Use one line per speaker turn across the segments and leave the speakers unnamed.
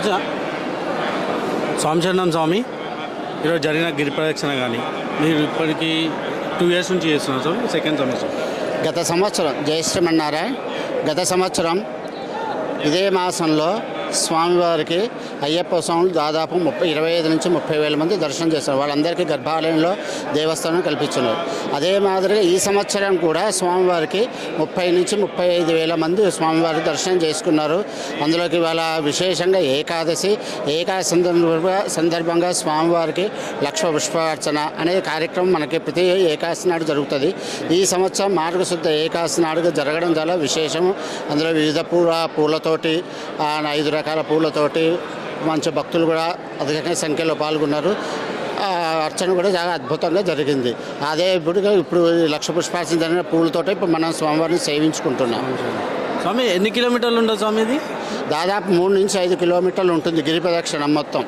వచ్చా స్వామిచరణం స్వామి ఈరోజు జరిగిన గిరి ప్రదక్షిణ కానీ మీరు ఇప్పటికీ టూ ఇయర్స్ నుంచి చేస్తున్నారు స్వామి సెకండ్ సంవత్సరం.
గత సంవత్సరం జయశ్రీమన్నారాయణ గత సంవత్సరం ఇదే మాసంలో స్వామివారికి అయ్యప్ప స్వాములు దాదాపు ముప్పై ఇరవై ఐదు నుంచి ముప్పై వేల మంది దర్శనం చేస్తారు వాళ్ళందరికీ గర్భాలయంలో దేవస్థానం కల్పించున్నారు. అదే మాదిరిగా ఈ సంవత్సరం కూడా స్వామివారికి ముప్పై నుంచి ముప్పై ఐదు వేల మంది స్వామివారి దర్శనం చేసుకున్నారు. అందులోకి వాళ్ళ విశేషంగా ఏకాదశి ఏకాదశి సందర్భంగా సందర్భంగా స్వామివారికి లక్ష పుష్పార్చన అనే కార్యక్రమం మనకి ప్రతి ఏకాదశి నాడు జరుగుతుంది. ఈ సంవత్సరం మార్గశుద్ధ ఏకాదశి నాడుగా జరగడం చాలా విశేషము. అందులో వివిధ పూల పూలతోటి ఆ, ఐదు రకాల పూలతోటి మంచి భక్తులు కూడా అధిక సంఖ్యలో పాల్గొన్నారు. అర్చన కూడా చాలా అద్భుతంగా జరిగింది. అదే ఇప్పుడు ఇప్పుడు లక్ష పుష్పార్చన జరిగిన పూలతోటి ఇప్పుడు మనం స్వామివారిని సేవించుకుంటున్నాం.
స్వామి ఎన్ని కిలోమీటర్లు ఉంటుంది స్వామి ఇది
దాదాపు మూడు నుంచి ఐదు కిలోమీటర్లు ఉంటుంది గిరి ప్రదక్షిణ మొత్తం.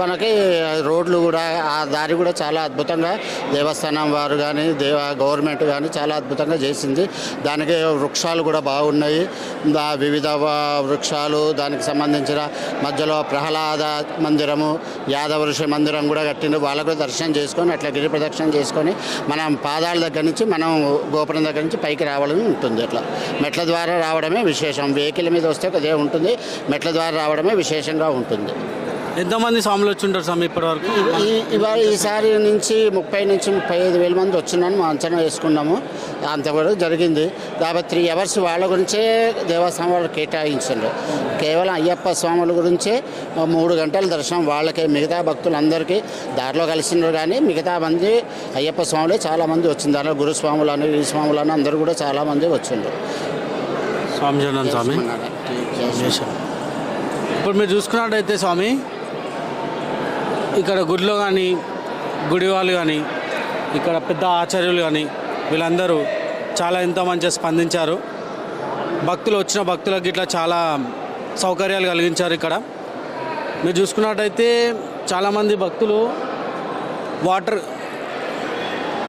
మనకి రోడ్లు కూడా ఆ దారి కూడా చాలా అద్భుతంగా దేవస్థానం వారు కానీ దేవ గవర్నమెంట్ కానీ చాలా అద్భుతంగా చేసింది. దానికి వృక్షాలు కూడా బాగున్నాయి. దా వివిధ వృక్షాలు దానికి సంబంధించిన మధ్యలో ప్రహ్లాద మందిరము యాదవ ఋషి మందిరం కూడా కట్టింది వాళ్ళకు కూడా దర్శనం చేసుకొని అట్లా గిరి ప్రదక్షిణ చేసుకొని మనం పాదాల దగ్గర నుంచి మనం గోపురం దగ్గర నుంచి పైకి రావాలని ఉంటుంది అట్లా. మెట్ల ద్వారా రావడమే విశేషం. వెహికల్ మీద వస్తే అదే ఉంటుంది. మెట్ల ద్వారా రావడమే విశేషంగా ఉంటుంది.
ఎంతమంది స్వాములు వచ్చి ఉంటారు స్వామి ఇప్పటివరకు?
ఈ ఇవాళ ఈసారి నుంచి ముప్పై నుంచి ముప్పై ఐదు వేల మంది వచ్చిందని మనం అంచనా వేసుకున్నాము. అంతవరకు జరిగింది. దాదాపు త్రీ అవర్స్ వాళ్ళ గురించే దేవస్థానం వాళ్ళు కేటాయించారు కేవలం అయ్యప్ప స్వాముల గురించే మూడు గంటల దర్శనం వాళ్ళకే. మిగతా భక్తులందరికీ దారిలో కలిసినారు కానీ మిగతా మంది అయ్యప్ప స్వాములే చాలామంది వచ్చింది దానిలో గురుస్వాములని ఈ స్వాములని అందరూ కూడా చాలామంది వచ్చిండ్రు.
స్వామి చేశాం ఇప్పుడు మీరు చూసుకున్నట్టయితే స్వామి ఇక్కడ గుడిలో కానీ గుడి వాళ్ళు కానీ ఇక్కడ పెద్ద ఆచార్యులు కానీ వీళ్ళందరూ చాలా ఎంతో మంచిగా స్పందించారు. భక్తులు వచ్చిన భక్తులకు ఇట్లా చాలా సౌకర్యాలు కలిగించారు ఇక్కడ. మీరు చూసుకున్నట్టయితే చాలామంది భక్తులు వాటర్